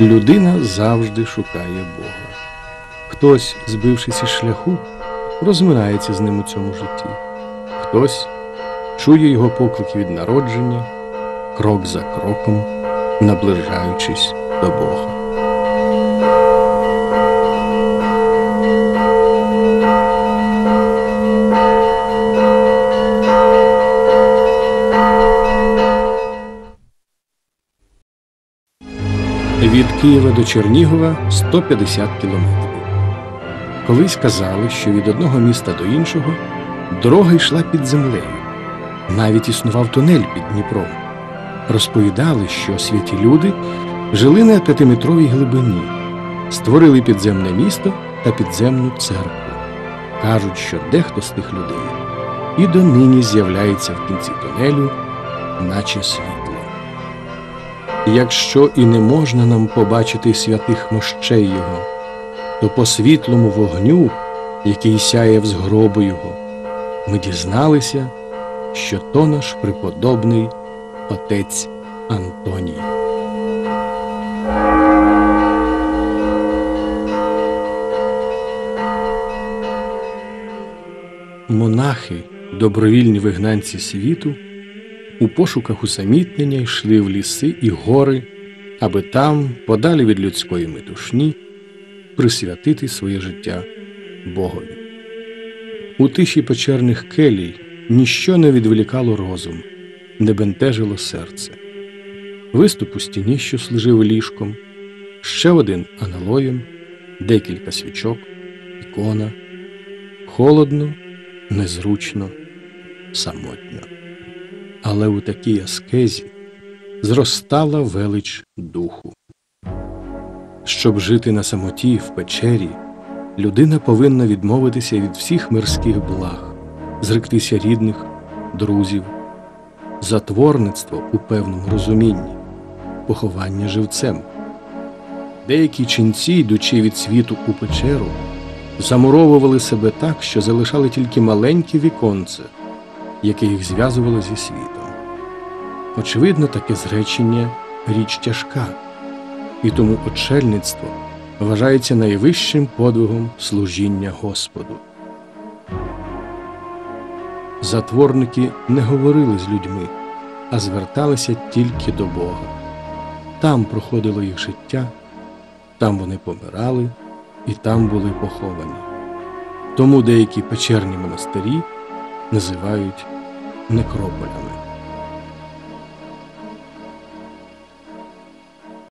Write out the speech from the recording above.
Людина завжди шукає Бога. Хтось, збившись із шляху, розминається з ним у цьому житті. Хтось чує його поклики від народження, крок за кроком, наближаючись до Бога. Києва до Чернігова 150 кілометрів. Колись казали, що від одного міста до іншого дорога йшла під землею. Навіть існував тунель під Дніпром. Розповідали, що святі люди жили на п'ятиметровій глибині, створили підземне місто та підземну церкву. Кажуть, що дехто з тих людей і донині з'являється в кінці тунелю, наче світло. Якщо і не можна нам побачити святих мощей Його, то по світлому вогню, який сяє з гробу Його, ми дізналися, що то наш преподобний отець Антоній. Монахи, добровільні вигнанці світу, у пошуках усамітнення йшли в ліси і гори, аби там, подалі від людської метушні, присвятити своє життя Богові. У тиші печерних келій ніщо не відволікало розум, не бентежило серце. Виступ у стіні, що служив ліжком, ще один аналоєм, декілька свічок, ікона, холодно, незручно, самотньо. Але у такій аскезі зростала велич духу. Щоб жити на самоті в печері, людина повинна відмовитися від всіх мирських благ, зректися рідних, друзів, затворництво у певному розумінні, поховання живцем. Деякі ченці, йдучи від світу у печеру, замуровували себе так, що залишали тільки маленьке віконце, яке їх зв'язувало зі світом. Очевидно, таке зречення річ тяжка, і тому очельництво вважається найвищим подвигом служіння Господу. Затворники не говорили з людьми, а зверталися тільки до Бога. Там проходило їх життя, там вони помирали і там були поховані. Тому деякі печерні монастирі називають некрополями.